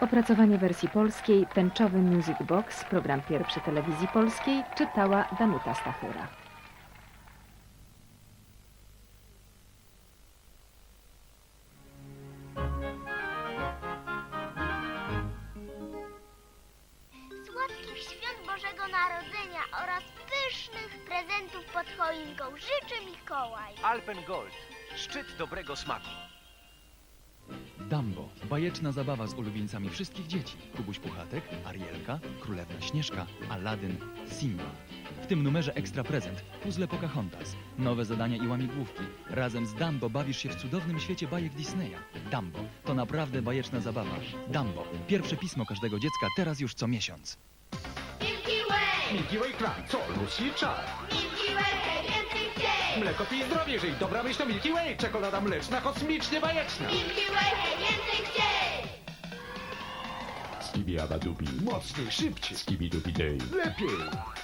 Opracowanie wersji polskiej Tęczowy Music Box, program pierwszy telewizji polskiej, czytała Danuta Stachyra. Słodkich świąt Bożego Narodzenia oraz pysznych prezentów pod choinką życzy Mikołaj. Alpen Gold. Szczyt dobrego smaku. Dumbo. Bajeczna zabawa z ulubieńcami wszystkich dzieci. Kubuś Puchatek, Arielka, Królewna Śnieżka, Aladdin, Simba. W tym numerze ekstra prezent. Puzzle Pocahontas. Nowe zadania i łamigłówki. Razem z Dumbo bawisz się w cudownym świecie bajek Disneya. Dumbo. To naprawdę bajeczna zabawa. Dumbo. Pierwsze pismo każdego dziecka teraz już co miesiąc. Milky Way! Milky Way Crunch, co? Lucy czar. Milky Way, więcej! Mleko pij zdrowie, żyj. Dobra myśl to Milky Way. Czekolada mleczna, kosmicznie bajeczna. Milky Way, więcej chciej! Skibi Abadubi. Mocniej, szybciej. Skibi Dubi Day. Lepiej.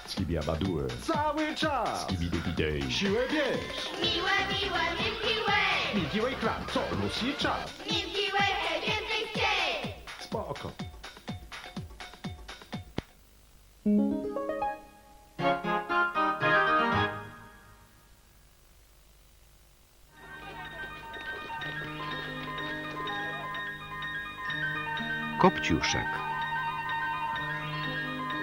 Skibi Abadue. Cały czas. Skibi Dubi Day. Siłę bierz. Miłe, miłe, Milky Way! Milky Way Crunch, co? Lucy czar. Milky Way, więcej chciej! Spoko. Kopciuszek.